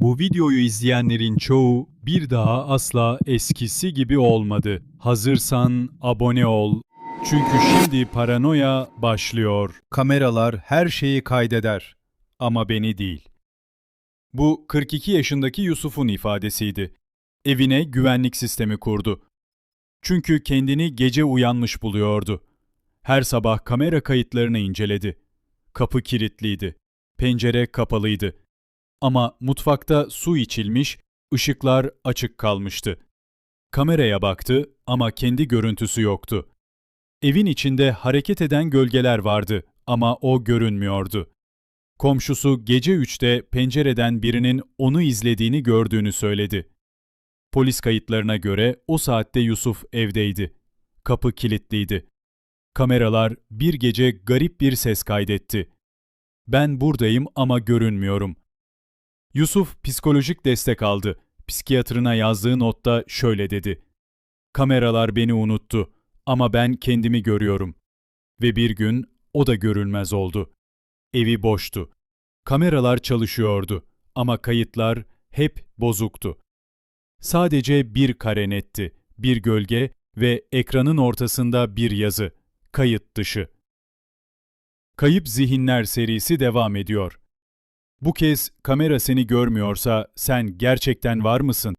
Bu videoyu izleyenlerin çoğu bir daha asla eskisi gibi olmadı. Hazırsan abone ol. Çünkü şimdi paranoya başlıyor. Kameralar her şeyi kaydeder ama beni değil. Bu 42 yaşındaki Yusuf'un ifadesiydi. Evine güvenlik sistemi kurdu. Çünkü kendini gece uyanmış buluyordu. Her sabah kamera kayıtlarını inceledi. Kapı kilitliydi. Pencere kapalıydı. Ama mutfakta su içilmiş, ışıklar açık kalmıştı. Kameraya baktı ama kendi görüntüsü yoktu. Evin içinde hareket eden gölgeler vardı ama o görünmüyordu. Komşusu gece üçte pencereden birinin onu izlediğini gördüğünü söyledi. Polis kayıtlarına göre o saatte Yusuf evdeydi. Kapı kilitliydi. Kameralar bir gece garip bir ses kaydetti. Ben buradayım ama görünmüyorum. Yusuf psikolojik destek aldı. Psikiyatrına yazdığı notta şöyle dedi. Kameralar beni unuttu ama ben kendimi görüyorum. Ve bir gün o da görülmez oldu. Evi boştu. Kameralar çalışıyordu ama kayıtlar hep bozuktu. Sadece bir kare netti, bir gölge ve ekranın ortasında bir yazı. Kayıt dışı. Kayıp Zihinler serisi devam ediyor. Bu kez kamera seni görmüyorsa sen gerçekten var mısın?